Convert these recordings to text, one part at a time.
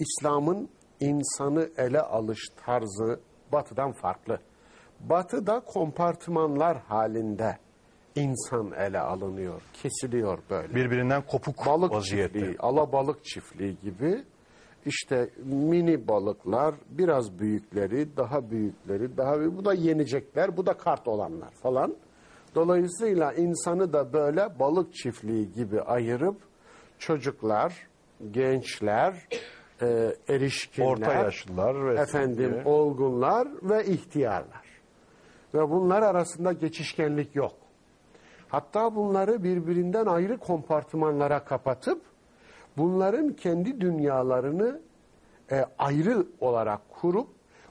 İslam'ın insanı ele alış tarzı batıdan farklı. Batıda kompartımanlar halinde insan ele alınıyor, kesiliyor böyle. Birbirinden kopuk balık vaziyette. çiftliği, alabalık çiftliği gibi işte mini balıklar, biraz büyükleri, daha büyükleri, daha büyük, bu da yenecekler, bu da kart olanlar falan. Dolayısıyla insanı da böyle balık çiftliği gibi ayırıp çocuklar, gençler, e, erişkinler, Orta yaşlılar ve efendim olgunlar ve ihtiyarlar. Ve bunlar arasında geçişkenlik yok. Hatta bunları birbirinden ayrı kompartımanlara kapatıp bunların kendi dünyalarını e, ayrı olarak kurup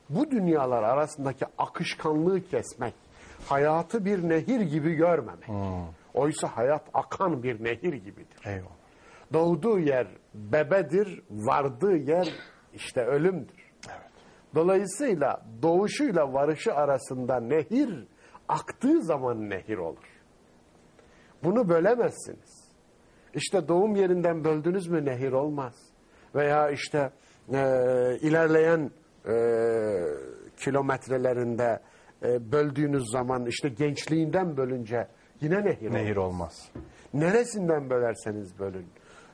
bu dünyalar arasındaki akışkanlığı kesmek, hayatı bir nehir gibi görmemek. Oysa hayat akan bir nehir gibidir. Eyvallah. Doğduğu yer bebedir, vardığı yer işte ölümdür. Dolayısıyla doğuşuyla varışı arasında nehir aktığı zaman nehir olur. Bunu bölemezsiniz. İşte doğum yerinden böldünüz mü nehir olmaz. Veya işte e, ilerleyen e, kilometrelerinde e, böldüğünüz zaman işte gençliğinden bölünce yine nehir, Nehir olmaz. olmaz. Neresinden bölerseniz bölün.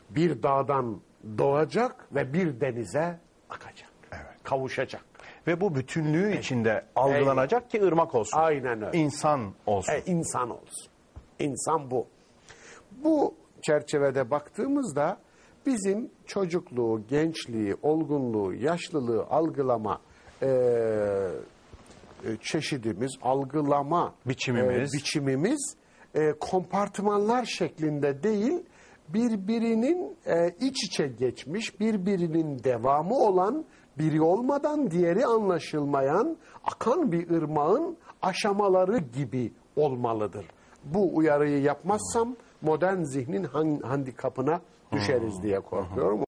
Bir dağdan doğacak ve bir denize akacak. Evet. Kavuşacak. Ve bu bütünlüğü içinde algılanacak ki ırmak olsun. Aynen öyle. İnsan olsun. E, insan olsun. İnsan bu. Bu çerçevede baktığımızda bizim çocukluğu, gençliği, olgunluğu, yaşlılığı algılama e, e, çeşidimiz, algılama Biçimimiz. e, biçimimiz e, kompartımanlar şeklinde değil, birbirinin e, iç içe geçmiş, birbirinin devamı olan, biri olmadan diğeri anlaşılmayan, akan bir ırmağın aşamaları gibi olmalıdır. Bu uyarıyı yapmazsam modern zihnin han- handikapına düşeriz diye korkuyorum.